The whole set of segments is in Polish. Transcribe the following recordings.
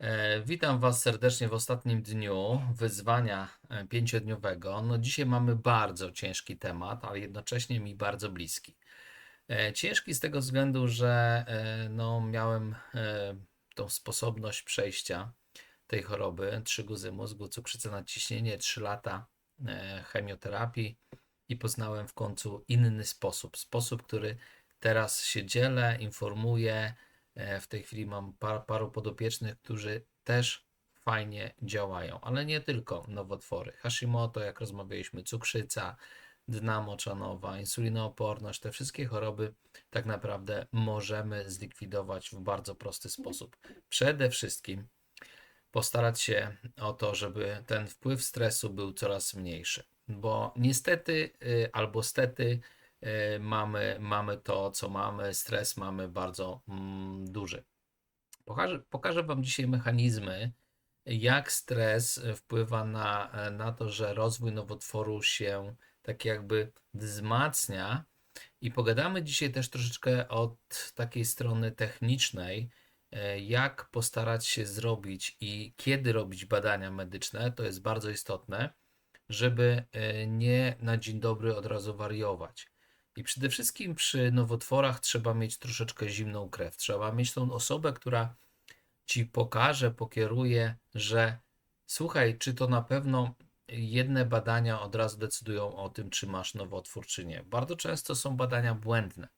E, Witam Was serdecznie w ostatnim dniu wyzwania e, pięciodniowego. No dzisiaj mamy bardzo ciężki temat, ale jednocześnie mi bardzo bliski. E, Ciężki z tego względu, że no, miałem tą sposobność przejścia tej choroby, trzy guzy mózgu, cukrzyca nadciśnienie, trzy lata chemioterapii i poznałem w końcu inny sposób. Sposób, który teraz się dzielę, informuję. E, W tej chwili mam par, paru podopiecznych, którzy też fajnie działają, ale nie tylko nowotwory. Hashimoto, jak rozmawialiśmy, cukrzyca, dna moczanowa, insulinooporność, te wszystkie choroby tak naprawdę możemy zlikwidować w bardzo prosty sposób. Przede wszystkim postarać się o to, żeby ten wpływ stresu był coraz mniejszy, bo niestety y, albo stety mamy, mamy to, co mamy, stres mamy bardzo mm, duży. Pokażę, pokażę Wam dzisiaj mechanizmy, jak stres wpływa na, na to, że rozwój nowotworu się tak jakby wzmacnia. I pogadamy dzisiaj też troszeczkę od takiej strony technicznej, e, jak postarać się zrobić i kiedy robić badania medyczne. To jest bardzo istotne, żeby e, nie na dzień dobry od razu wariować. I przede wszystkim przy nowotworach trzeba mieć troszeczkę zimną krew. Trzeba mieć tą osobę, która ci pokaże, pokieruje, że słuchaj, czy to na pewno jedne badania od razu decydują o tym, czy masz nowotwór, czy nie. Bardzo często są badania błędne.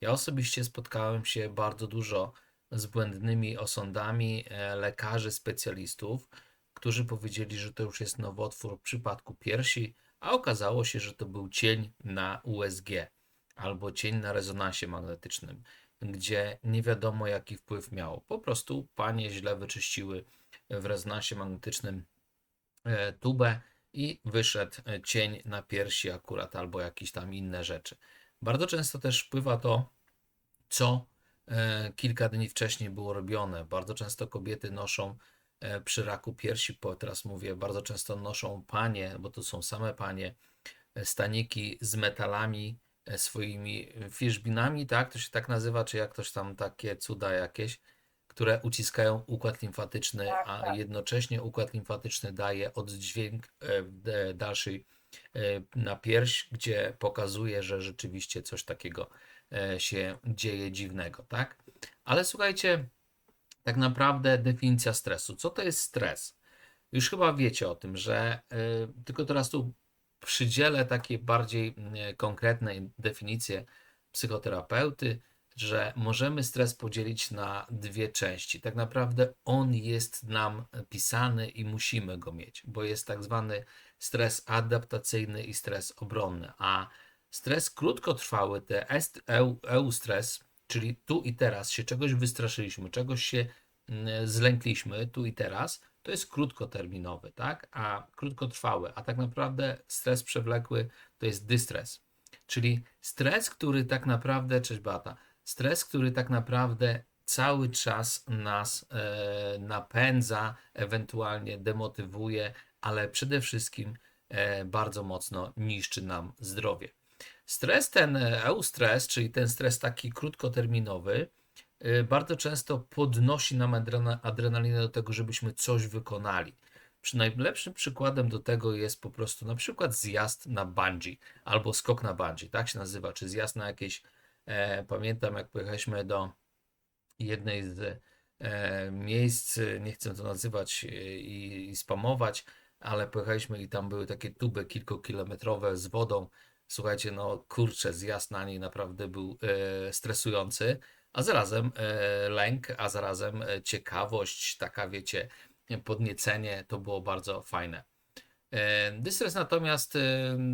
Ja osobiście spotkałem się bardzo dużo z błędnymi osądami e, lekarzy, specjalistów, którzy powiedzieli, że to już jest nowotwór w przypadku piersi, a okazało się, że to był cień na USG albo cień na rezonansie magnetycznym, gdzie nie wiadomo jaki wpływ miało. Po prostu panie źle wyczyściły w rezonansie magnetycznym e, tubę i wyszedł e, cień na piersi akurat albo jakieś tam inne rzeczy. Bardzo często też wpływa to, co e, kilka dni wcześniej było robione. Bardzo często kobiety noszą przy raku piersi, po teraz mówię, bardzo często noszą panie, bo to są same panie, e, staniki z metalami e, swoimi wierzbinami, tak? To się tak nazywa, czy jak ktoś tam takie cuda jakieś, które uciskają układ limfatyczny, Tak, a tak. jednocześnie układ limfatyczny daje oddźwięk e, dalszej e, na pierś, gdzie pokazuje, że rzeczywiście coś takiego e, się dzieje dziwnego, tak? Ale słuchajcie, tak naprawdę definicja stresu. Co to jest stres? Już chyba wiecie o tym, że y, tylko teraz tu przydzielę takie bardziej y, konkretne definicje psychoterapeuty, że możemy stres podzielić na dwie części. Tak naprawdę on jest nam pisany i musimy go mieć, bo jest tak zwany stres adaptacyjny i stres obronny, a stres krótkotrwały, te eustres, czyli tu i teraz się czegoś wystraszyliśmy, czegoś się mm, zlękliśmy tu i teraz, to jest krótkoterminowy, tak? A krótkotrwały, a tak naprawdę stres przewlekły to jest dystres. Czyli stres, który tak naprawdę, cześć Beata, stres, który tak naprawdę cały czas nas e, napędza, ewentualnie demotywuje, ale przede wszystkim e, bardzo mocno niszczy nam zdrowie. Stres ten, e, eustres, czyli ten stres taki krótkoterminowy, y, bardzo często podnosi nam adrena- adrenalinę do tego, żebyśmy coś wykonali. Przy najlepszym przykładem do tego jest po prostu na przykład zjazd na bungee albo skok na bungee, tak się nazywa, czy zjazd na jakieś, e, pamiętam jak pojechaliśmy do jednej z e, miejsc, nie chcę to nazywać e, i, i spamować, ale pojechaliśmy i tam były takie tuby kilkukilometrowe z wodą. Słuchajcie, no kurczę, zjazd na niej naprawdę był e, stresujący, a zarazem e, lęk, a zarazem e, ciekawość, taka wiecie, podniecenie, to było bardzo fajne. E, Dystres natomiast e,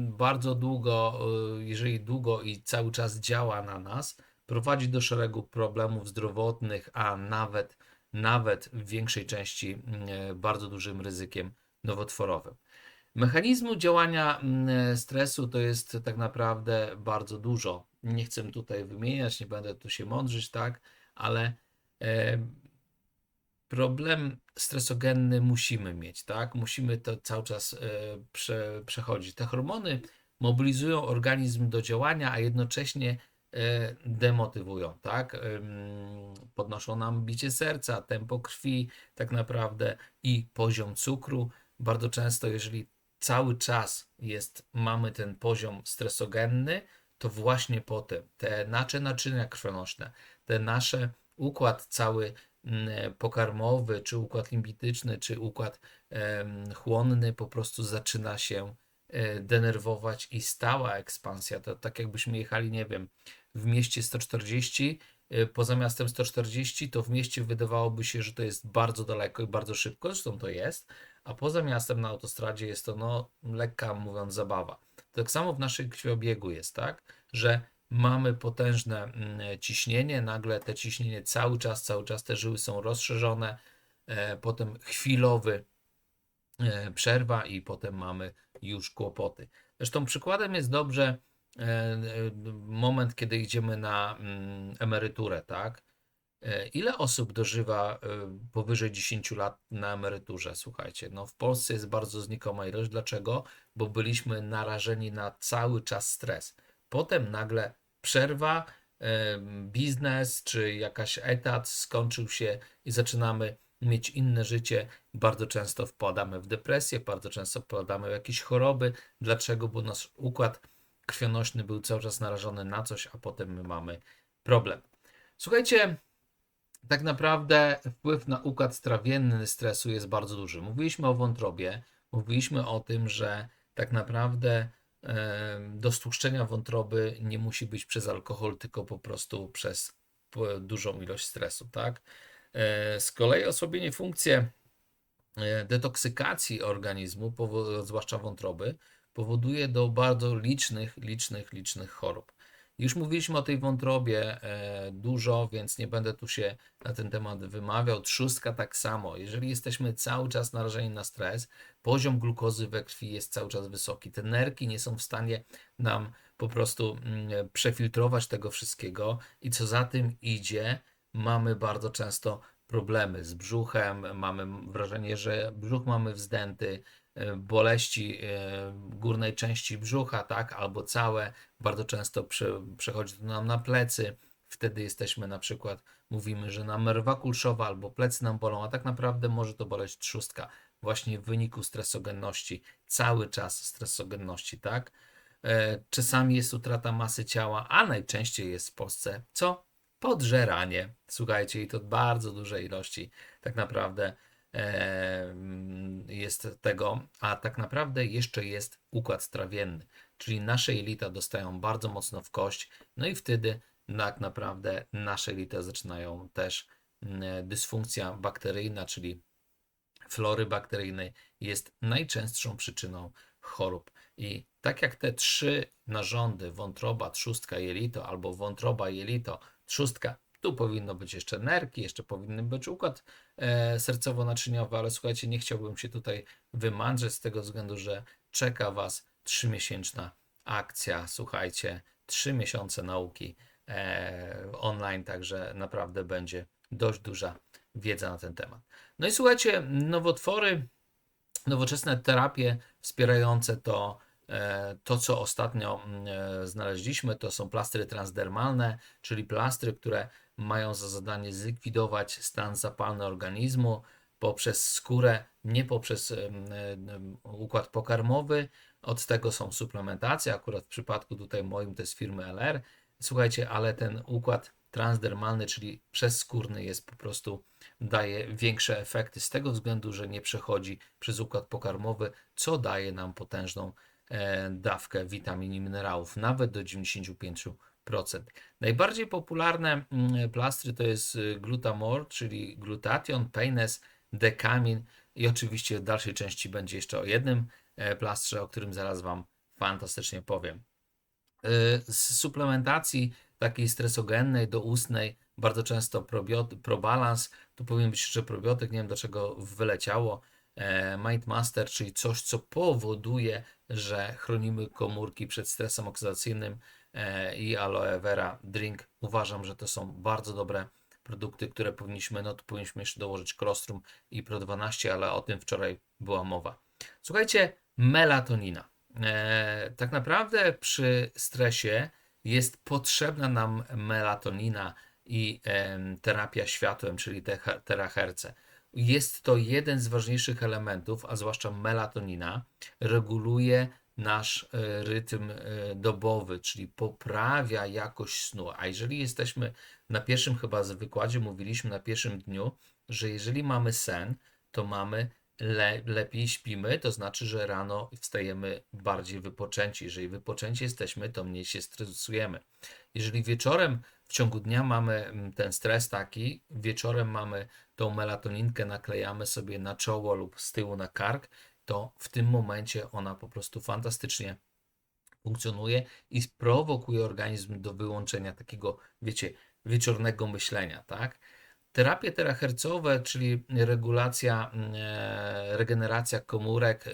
bardzo długo, jeżeli długo i cały czas działa na nas, prowadzi do szeregu problemów zdrowotnych, a nawet, nawet w większej części mm, bardzo dużym ryzykiem nowotworowym. Mechanizmu działania mm, stresu to jest tak naprawdę bardzo dużo. Nie chcę tutaj wymieniać, nie będę tu się mądrzyć, tak, ale e, problem stresogenny musimy mieć, tak? Musimy to cały czas e, prze, przechodzić. Te hormony mobilizują organizm do działania, a jednocześnie e, demotywują, tak? Podnoszą nam bicie serca, tempo krwi, tak naprawdę i poziom cukru. Bardzo często, jeżeli cały czas jest, mamy ten poziom stresogenny, to właśnie potem te nasze naczynia krwionośne, te nasze układ cały mm, pokarmowy, czy układ limbityczny, czy układ chłonny po prostu zaczyna się e, denerwować i stała ekspansja. To tak jakbyśmy jechali, nie wiem, w mieście 140, e, poza miastem 140, to w mieście wydawałoby się, że to jest bardzo daleko i bardzo szybko, zresztą to jest, poza miastem na autostradzie jest to no lekka mówiąc zabawa. Tak samo w naszym krwiobiegu jest tak, że mamy potężne mm, ciśnienie, nagle te ciśnienie cały czas, cały czas te żyły są rozszerzone, e, potem chwilowy e, przerwa i potem mamy już kłopoty. Zresztą przykładem jest dobrze e, moment, kiedy idziemy na mm, emeryturę, tak? E, Ile osób dożywa e, powyżej 10 lat na emeryturze? Słuchajcie, no w Polsce jest bardzo znikoma ilość. Dlaczego? Bo byliśmy narażeni na cały czas stres. Potem nagle przerwa, e, biznes czy jakaś etat skończył się i zaczynamy mieć inne życie. Bardzo często wpadamy w depresję, bardzo często wpadamy w jakieś choroby. Dlaczego? Bo nasz układ krwionośny był cały czas narażony na coś, a potem my mamy problem. Słuchajcie, tak naprawdę wpływ na układ trawienny stresu jest bardzo duży. Mówiliśmy o wątrobie, mówiliśmy o tym, że tak naprawdę do stłuszczenia wątroby nie musi być przez alkohol, tylko po prostu przez dużą ilość stresu, tak? E, z kolei osłabienie funkcji e, detoksykacji organizmu, zwłaszcza wątroby, powoduje do bardzo licznych, licznych, licznych chorób. Już mówiliśmy o tej wątrobie e, dużo, więc nie będę tu się na ten temat wymawiał. Trzustka tak samo. Jeżeli jesteśmy cały czas narażeni na stres, poziom glukozy we krwi jest cały czas wysoki. Te nerki nie są w stanie nam po prostu mm, przefiltrować tego wszystkiego i co za tym idzie, mamy bardzo często problemy z brzuchem, mamy wrażenie, że brzuch mamy wzdęty, boleści e, górnej części brzucha, tak, albo całe, bardzo często prze, przechodzi to nam na plecy. Wtedy jesteśmy na przykład, mówimy, że nam rwa kulszowa albo plecy nam bolą, a tak naprawdę może to boleć trzustka właśnie w wyniku stresogenności, cały czas stresogenności, tak? E, Czasami jest utrata masy ciała, a najczęściej jest w Polsce co? Podżeranie. Słuchajcie, i to bardzo duże ilości tak naprawdę e, jest tego, a tak naprawdę jeszcze jest układ trawienny, czyli nasze jelita dostają bardzo mocno w kość, no i wtedy tak naprawdę nasze jelita zaczynają też mm, dysfunkcja bakteryjna, czyli flory bakteryjnej jest najczęstszą przyczyną chorób. I tak jak te trzy narządy, wątroba, trzustka, jelito, albo wątroba, jelito, trzustka, tu powinno być jeszcze nerki, jeszcze powinien być układ e, sercowo-naczyniowy, ale słuchajcie, nie chciałbym się tutaj wymądrzeć z tego względu, że czeka Was trzymiesięczna akcja, słuchajcie, trzy miesiące nauki e, online, także naprawdę będzie dość duża wiedza na ten temat. No i słuchajcie, nowotwory, nowoczesne terapie wspierające to, e, to co ostatnio mm, znaleźliśmy, to są plastry transdermalne, czyli plastry, które mają za zadanie zlikwidować stan zapalny organizmu poprzez skórę, nie poprzez układ pokarmowy. Od tego są suplementacje, akurat w przypadku tutaj moim to jest firmy LR. Słuchajcie, ale ten układ transdermalny, czyli przezskórny jest po prostu daje większe efekty z tego względu, że nie przechodzi przez układ pokarmowy, co daje nam potężną e, dawkę witamin i minerałów, nawet do 95%. Najbardziej popularne mm, plastry to jest y, glutamor, czyli glutation, peines, dekamin i oczywiście w dalszej części będzie jeszcze o jednym e, plastrze, o którym zaraz Wam fantastycznie powiem. Y, Z suplementacji takiej stresogennej do ustnej bardzo często probiot, probalans, tu powinien być jeszcze probiotyk, nie wiem dlaczego wyleciało, e, Mindmaster, czyli coś, co powoduje, że chronimy komórki przed stresem oksydacyjnym e, i aloe vera drink. Uważam, że to są bardzo dobre produkty, które powinniśmy, no tu powinniśmy jeszcze dołożyć kolostrum i Pro 12, ale o tym wczoraj była mowa. Słuchajcie, melatonina. E, tak naprawdę przy stresie jest potrzebna nam melatonina i terapia światłem, czyli te he- teraherce. Jest to jeden z ważniejszych elementów, a zwłaszcza melatonina, reguluje nasz e, rytm e, dobowy, czyli poprawia jakość snu. A jeżeli jesteśmy na pierwszym chyba z wykładzie, mówiliśmy na pierwszym dniu, że jeżeli mamy sen, to mamy le, lepiej śpimy, to znaczy, że rano wstajemy bardziej wypoczęci. Jeżeli wypoczęci jesteśmy, to mniej się stresujemy. Jeżeli wieczorem w ciągu dnia mamy mm, ten stres taki, wieczorem mamy tą melatoninkę, naklejamy sobie na czoło lub z tyłu na kark, to w tym momencie ona po prostu fantastycznie funkcjonuje i sprowokuje organizm do wyłączenia takiego, wiecie, wieczornego myślenia, tak? Terapie terahercowe, czyli regulacja, mm, e, regeneracja komórek, e,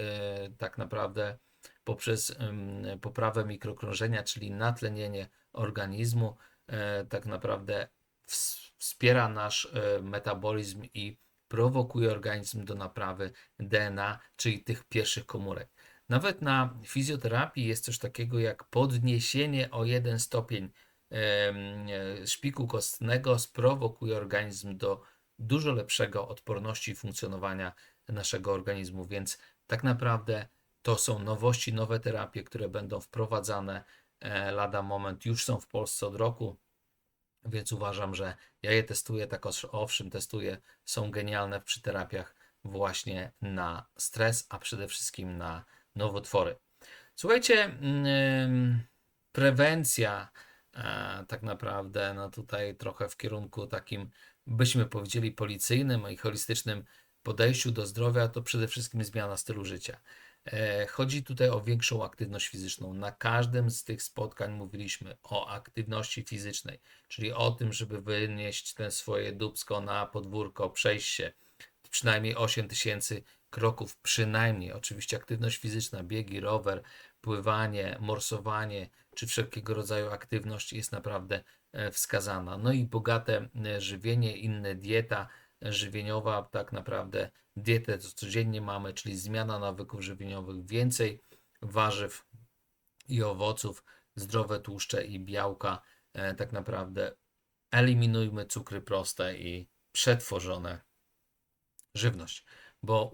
tak naprawdę poprzez mm, poprawę mikrokrążenia, czyli natlenienie organizmu, e, tak naprawdę ws- wspiera nasz e, metabolizm i prowokuje organizm do naprawy DNA, czyli tych pierwszych komórek. Nawet na fizjoterapii jest coś takiego jak podniesienie o jeden stopień e, szpiku kostnego, sprowokuje organizm do dużo lepszego odporności i funkcjonowania naszego organizmu, więc tak naprawdę to są nowości, nowe terapie, które będą wprowadzane e, lada moment, już są w Polsce od roku, więc uważam, że ja je testuję, tak owszem, testuję, są genialne przy terapiach właśnie na stres, a przede wszystkim na nowotwory. Słuchajcie, mm, prewencja e, tak naprawdę, no tutaj trochę w kierunku takim, byśmy powiedzieli, policyjnym i holistycznym podejściu do zdrowia, to przede wszystkim zmiana stylu życia. E, Chodzi tutaj o większą aktywność fizyczną. Na każdym z tych spotkań mówiliśmy o aktywności fizycznej, czyli o tym, żeby wynieść ten swoje dubsko na podwórko, przejść się przynajmniej 8 tysięcy kroków, przynajmniej. Oczywiście aktywność fizyczna, biegi, rower, pływanie, morsowanie, czy wszelkiego rodzaju aktywność jest naprawdę e, wskazana. No i bogate e, żywienie, inne dieta żywieniowa, tak naprawdę dietę co codziennie mamy, czyli zmiana nawyków żywieniowych, więcej warzyw i owoców, zdrowe tłuszcze i białka, e, tak naprawdę eliminujmy cukry proste i przetworzone żywność, bo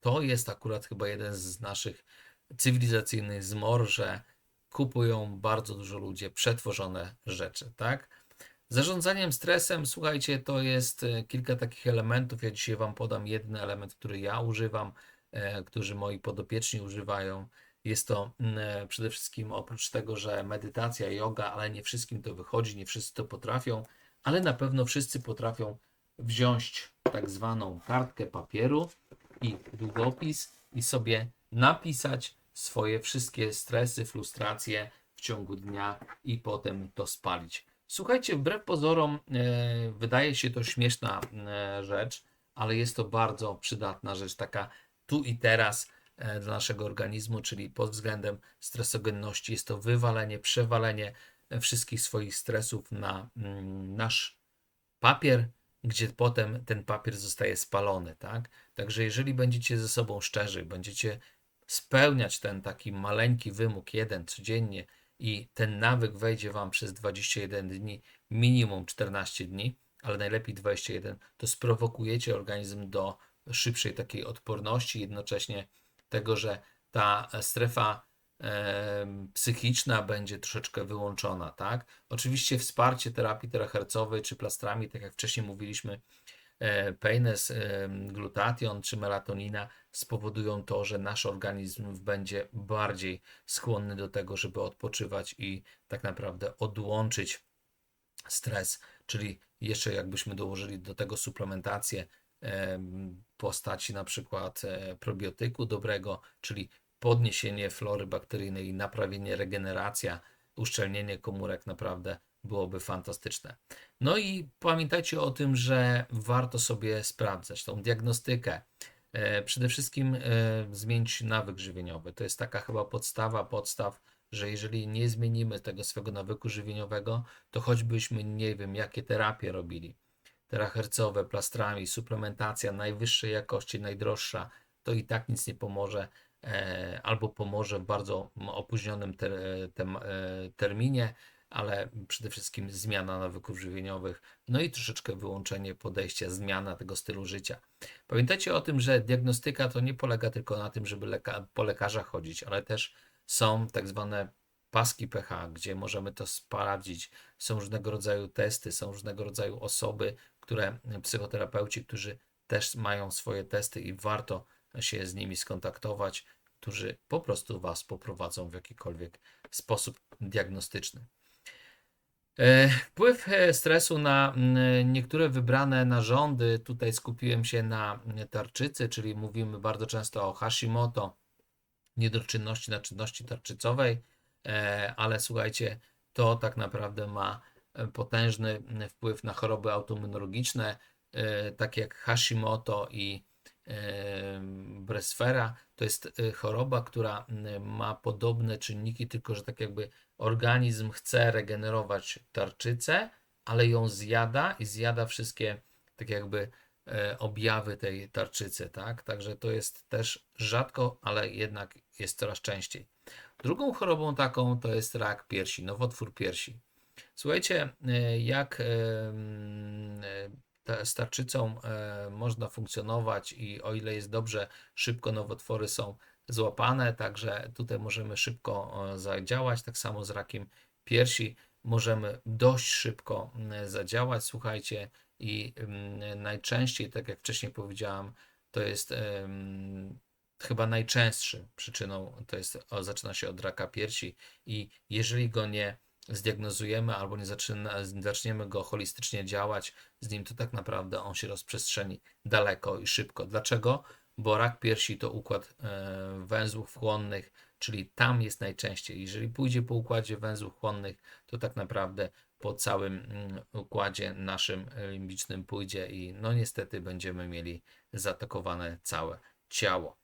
to jest akurat chyba jeden z naszych cywilizacyjnych zmor, że kupują bardzo dużo ludzie przetworzone rzeczy, tak? Zarządzaniem stresem, słuchajcie, to jest e, kilka takich elementów. Ja dzisiaj Wam podam jeden element, który ja używam, e, którzy moi podopieczni używają. Jest to mm, e, przede wszystkim oprócz tego, że medytacja, yoga, ale nie wszystkim to wychodzi, nie wszyscy to potrafią, ale na pewno wszyscy potrafią wziąć tak zwaną kartkę papieru i długopis i sobie napisać swoje wszystkie stresy, frustracje w ciągu dnia i potem to spalić. Słuchajcie, wbrew pozorom e, wydaje się to śmieszna e, rzecz, ale jest to bardzo przydatna rzecz, taka tu i teraz e, dla naszego organizmu, czyli pod względem stresogenności jest to wywalenie, przewalenie e, wszystkich swoich stresów na mm, nasz papier, gdzie potem ten papier zostaje spalony, tak? Także jeżeli będziecie ze sobą szczerzy, będziecie spełniać ten taki maleńki wymóg, jeden codziennie i ten nawyk wejdzie Wam przez 21 dni, minimum 14 dni, ale najlepiej 21, to sprowokujecie organizm do szybszej takiej odporności, jednocześnie tego, że ta strefa psychiczna będzie troszeczkę wyłączona, tak? Oczywiście wsparcie terapii terahercowej czy plastrami, tak jak wcześniej mówiliśmy, Peines, em, glutation czy melatonina spowodują to, że nasz organizm będzie bardziej skłonny do tego, żeby odpoczywać i tak naprawdę odłączyć stres, czyli jeszcze jakbyśmy dołożyli do tego suplementację em, w postaci na przykład e, probiotyku dobrego, czyli podniesienie flory bakteryjnej naprawienie, regeneracja, uszczelnienie komórek naprawdę byłoby fantastyczne. No i pamiętajcie o tym, że warto sobie sprawdzać tą diagnostykę. E, Przede wszystkim e, zmienić nawyk żywieniowy. To jest taka chyba podstawa podstaw, że jeżeli nie zmienimy tego swego nawyku żywieniowego, to choćbyśmy nie wiem, jakie terapie robili, terahercowe, plastrami, suplementacja najwyższej jakości, najdroższa, to i tak nic nie pomoże, e, albo pomoże w bardzo opóźnionym terminie, ale przede wszystkim zmiana nawyków żywieniowych, no i troszeczkę wyłączenie podejścia, zmiana tego stylu życia. Pamiętajcie o tym, że diagnostyka to nie polega tylko na tym, żeby leka po lekarzach chodzić, ale też są tak zwane paski pH, gdzie możemy to sprawdzić. Są różnego rodzaju testy, są różnego rodzaju osoby, które psychoterapeuci, którzy też mają swoje testy i warto się z nimi skontaktować, którzy po prostu Was poprowadzą w jakikolwiek sposób diagnostyczny. E, wpływ e, stresu na niektóre wybrane narządy, tutaj skupiłem się na tarczycy, czyli mówimy bardzo często o Hashimoto, niedoczynności na czynności tarczycowej, e, ale słuchajcie, to tak naprawdę ma potężny wpływ na choroby autoimmunologiczne, takie jak Hashimoto i Bresfera. To jest choroba, która ma podobne czynniki, tylko że tak jakby organizm chce regenerować tarczycę, ale ją zjada i zjada wszystkie tak jakby e, objawy tej tarczycy, tak? Także to jest też rzadko, ale jednak jest coraz częściej. Drugą chorobą taką to jest rak piersi, nowotwór piersi. Słuchajcie, e, jak e, z tarczycą można funkcjonować i o ile jest dobrze, szybko nowotwory są złapane, także tutaj możemy szybko zadziałać. Tak samo z rakiem piersi możemy dość szybko zadziałać. Słuchajcie, i najczęściej, tak jak wcześniej powiedziałam, to jest chyba najczęstszym przyczyną, to jest, zaczyna się od raka piersi i jeżeli go nie zdiagnozujemy albo nie zaczyna, zaczniemy go holistycznie działać z nim, to tak naprawdę on się rozprzestrzeni daleko i szybko. Dlaczego? bo rak piersi to układ e, węzłów chłonnych, czyli tam jest najczęściej. Jeżeli pójdzie po układzie węzłów chłonnych, to tak naprawdę po całym mm, układzie naszym limbicznym pójdzie i no niestety będziemy mieli zaatakowane całe ciało.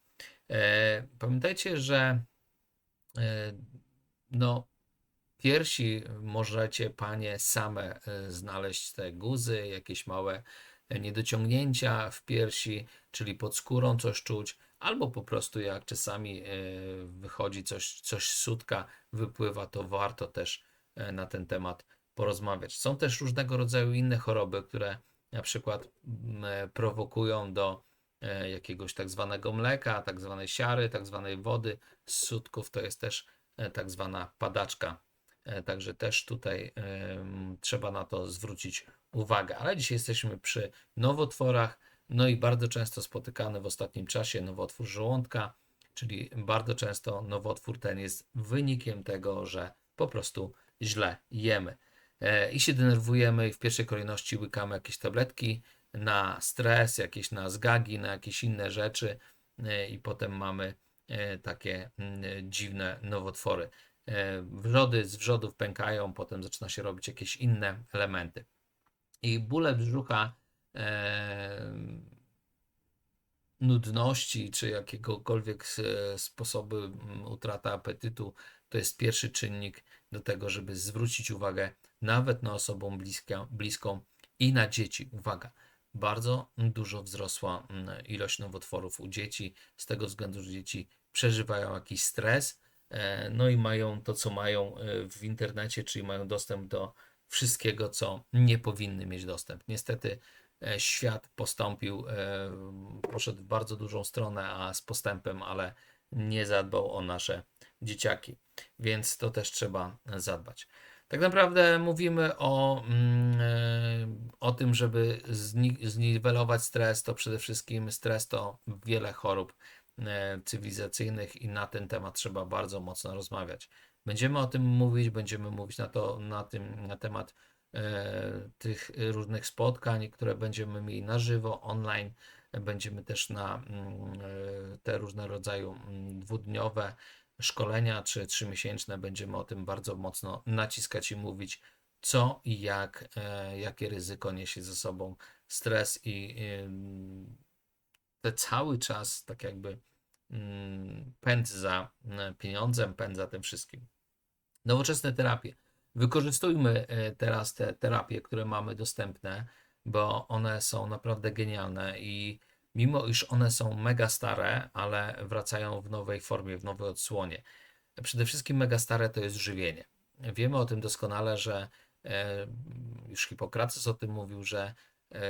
E, pamiętajcie, że e, no piersi możecie panie same znaleźć te guzy, jakieś małe niedociągnięcia w piersi, czyli pod skórą coś czuć, albo po prostu jak czasami e, wychodzi coś, coś z sutka, wypływa, to warto też e, na ten temat porozmawiać. Są też różnego rodzaju inne choroby, które na przykład e, prowokują do jakiegoś tak zwanego mleka, tak zwanej siary, tak zwanej wody z sutków, to jest też tak zwana padaczka. Także też tutaj trzeba na to zwrócić uwagę. Ale dzisiaj jesteśmy przy nowotworach, no i bardzo często spotykany w ostatnim czasie nowotwór żołądka, czyli bardzo często nowotwór ten jest wynikiem tego, że po prostu źle jemy. E, I się denerwujemy i w pierwszej kolejności łykamy jakieś tabletki na stres, jakieś na zgagi, na jakieś inne rzeczy e, i potem mamy e, takie mm, dziwne nowotwory. Wrzody z wrzodów pękają, potem zaczyna się robić jakieś inne elementy i bóle brzucha, e, nudności czy jakiegokolwiek sposobu mm, utrata apetytu to jest pierwszy czynnik do tego, żeby zwrócić uwagę nawet na osobą bliska, bliską i na dzieci. Uwaga, bardzo dużo wzrosła ilość nowotworów u dzieci z tego względu, że dzieci przeżywają jakiś stres, e, no i mają to, co mają e, w internecie, czyli mają dostęp do wszystkiego, co nie powinny mieć dostęp. Niestety e, świat postąpił, e, poszedł w bardzo dużą stronę, a z postępem, ale nie zadbał o nasze dzieciaki, więc to też trzeba zadbać. Tak naprawdę mówimy o, mm, e, o tym, żeby zniwelować stres, to przede wszystkim stres to wiele chorób cywilizacyjnych i na ten temat trzeba bardzo mocno rozmawiać. Będziemy o tym mówić, będziemy mówić na, to, na, tym, na temat e, tych różnych spotkań, które będziemy mieli na żywo, online. Będziemy też na mm, e, te różne rodzaju mm, dwudniowe szkolenia czy trzymiesięczne. Będziemy o tym bardzo mocno naciskać i mówić, co i jak, e, jakie ryzyko niesie ze sobą stres i te cały czas tak jakby mm, pęd za pieniądzem, pęd za tym wszystkim. Nowoczesne terapie. Wykorzystujmy e, teraz te terapie, które mamy dostępne, bo one są naprawdę genialne i mimo iż one są mega stare, ale wracają w nowej formie, w nowej odsłonie. Przede wszystkim mega stare to jest żywienie. Wiemy o tym doskonale, że e, już Hipokrates o tym mówił, że e,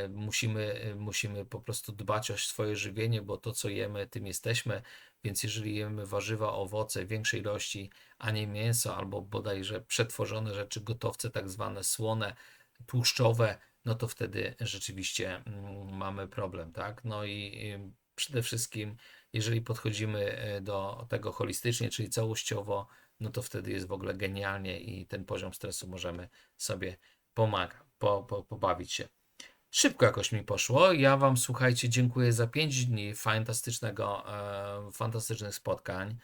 musimy, musimy po prostu dbać o swoje żywienie, bo to, co jemy, tym jesteśmy. Więc jeżeli jemy warzywa, owoce większej ilości, a nie mięso, albo bodajże przetworzone rzeczy, gotowce tak zwane słone, tłuszczowe, no to wtedy rzeczywiście mm, mamy problem, tak? No i przede wszystkim, jeżeli podchodzimy e, do tego holistycznie, czyli całościowo, no to wtedy jest w ogóle genialnie i ten poziom stresu możemy sobie pomaga, po, po, pobawić się. Szybko jakoś mi poszło. Ja Wam, słuchajcie, dziękuję za 5 dni fantastycznego, e, fantastycznych spotkań.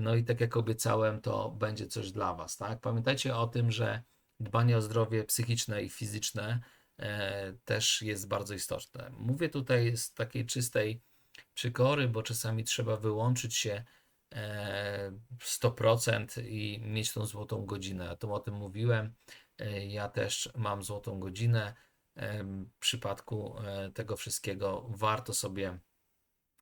No i tak jak obiecałem, to będzie coś dla Was, tak? Pamiętajcie o tym, że dbanie o zdrowie psychiczne i fizyczne e, też jest bardzo istotne. Mówię tutaj z takiej czystej przykory, bo czasami trzeba wyłączyć się e, 100% i mieć tą złotą godzinę. Ja to o tym mówiłem. E, ja też mam złotą godzinę w przypadku e, tego wszystkiego warto sobie,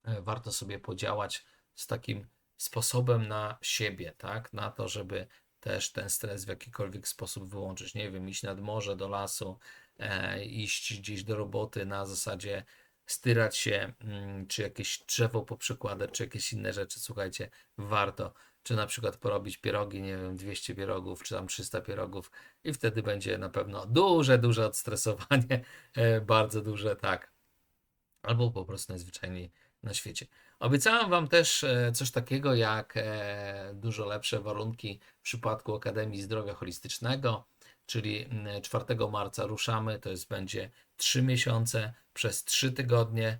e, warto sobie podziałać z takim sposobem na siebie, tak? Na to, żeby też ten stres w jakikolwiek sposób wyłączyć. Nie wiem, iść nad morze, do lasu, e, iść gdzieś do roboty na zasadzie styrać się, mm, czy jakieś drzewo poprzykładać, czy jakieś inne rzeczy. Słuchajcie, warto czy na przykład porobić pierogi, nie wiem, 200 pierogów, czy tam 300 pierogów i wtedy będzie na pewno duże, duże odstresowanie, e, bardzo duże, tak. Albo po prostu najzwyczajniej na świecie. Obiecałem Wam też e, coś takiego jak e, dużo lepsze warunki w przypadku Akademii Zdrowia Holistycznego, czyli 4 marca ruszamy, to jest będzie 3 miesiące przez 3 tygodnie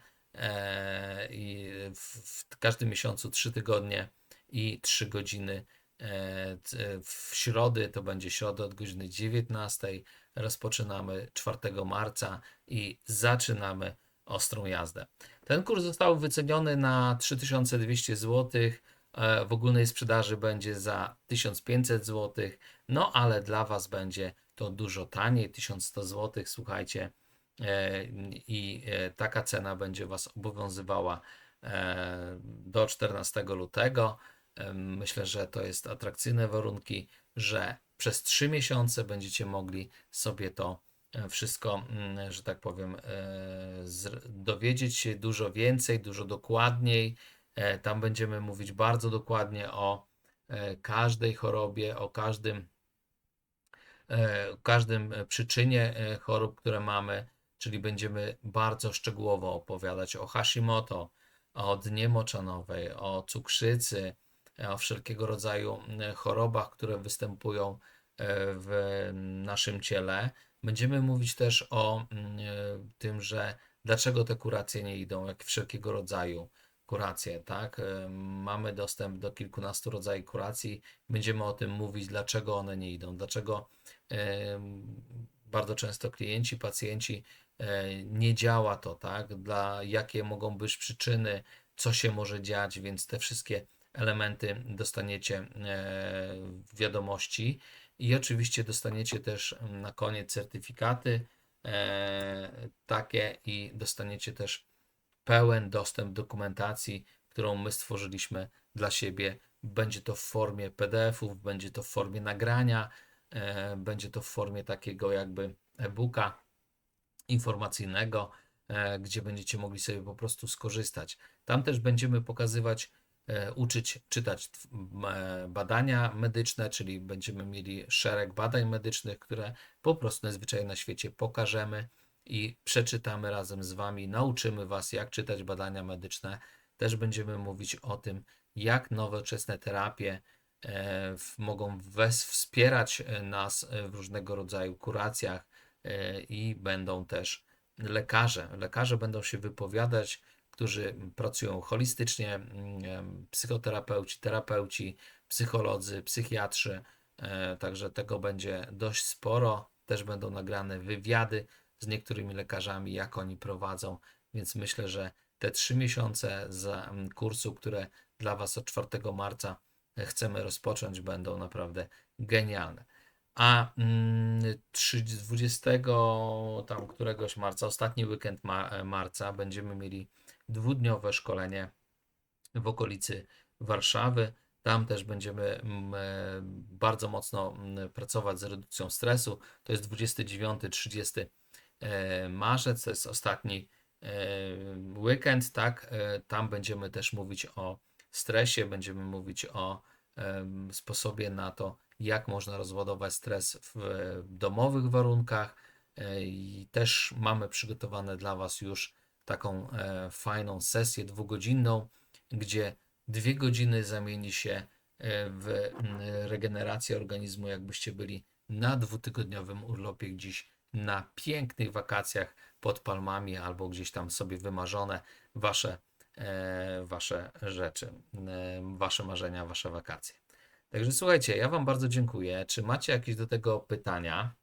i w każdym miesiącu 3 tygodnie i 3 godziny e, w środę, to będzie środa od godziny 19. Rozpoczynamy 4 marca i zaczynamy ostrą jazdę. Ten kurs został wyceniony na 3200 zł. E, w ogólnej sprzedaży będzie za 1500 zł, no ale dla Was będzie to dużo taniej 1100 zł. Słuchajcie, e, i taka cena będzie Was obowiązywała do 14 lutego. Myślę, że to jest atrakcyjne warunki, że przez 3 miesiące będziecie mogli sobie to e, wszystko, mm, że tak powiem, e, dowiedzieć się dużo więcej, dużo dokładniej. E, tam będziemy mówić bardzo dokładnie o każdej chorobie, o każdym, każdym przyczynie chorób, które mamy, czyli będziemy bardzo szczegółowo opowiadać o Hashimoto, o dnie moczanowej, o cukrzycy, o wszelkiego rodzaju e, chorobach, które występują e, w naszym ciele. Będziemy mówić też o mm, e, tym, że dlaczego te kuracje nie idą, jak wszelkiego rodzaju kuracje, tak? Mamy dostęp do kilkunastu rodzajów kuracji, będziemy o tym mówić, dlaczego one nie idą, dlaczego bardzo często klienci, pacjenci nie działa to, tak? Dla jakie mogą być przyczyny, co się może dziać, więc te wszystkie elementy dostaniecie e, wiadomości i oczywiście dostaniecie też na koniec certyfikaty e, takie i dostaniecie też pełen dostęp dokumentacji, którą my stworzyliśmy dla siebie. Będzie to w formie PDF-ów, będzie to w formie nagrania, e, będzie to w formie takiego jakby e-booka informacyjnego, gdzie będziecie mogli sobie po prostu skorzystać. Tam też będziemy pokazywać uczyć czytać e, badania medyczne, czyli będziemy mieli szereg badań medycznych, które po prostu najzwyczajniej na świecie pokażemy i przeczytamy razem z Wami, nauczymy Was, jak czytać badania medyczne. Też będziemy mówić o tym, jak nowoczesne terapie e, mogą wspierać nas w różnego rodzaju kuracjach i będą też lekarze. Lekarze będą się wypowiadać którzy pracują holistycznie, mm, psychoterapeuci, terapeuci, psycholodzy, psychiatrzy. E, także tego będzie dość sporo. Też będą nagrane wywiady z niektórymi lekarzami, jak oni prowadzą, więc myślę, że te trzy miesiące z mm, kursu, które dla Was od 4 marca chcemy rozpocząć, będą naprawdę genialne. A mm, 30 20 tam któregoś marca, ostatni weekend ma, marca, będziemy mieli dwudniowe szkolenie w okolicy Warszawy. Tam też będziemy mm, e, bardzo mocno mm, pracować z redukcją stresu. To jest 29-30 e, marzec, to jest ostatni e, weekend, tak? Tam będziemy też mówić o stresie, będziemy mówić o sposobie na to, jak można rozładować stres w domowych warunkach. I też mamy przygotowane dla Was już taką e, fajną sesję dwugodzinną, gdzie dwie godziny zamieni się e, w regenerację organizmu, jakbyście byli na dwutygodniowym urlopie gdzieś na pięknych wakacjach pod palmami albo gdzieś tam sobie wymarzone wasze, e, wasze rzeczy, wasze marzenia, wasze wakacje. Także słuchajcie, ja Wam bardzo dziękuję. Czy macie jakieś do tego pytania?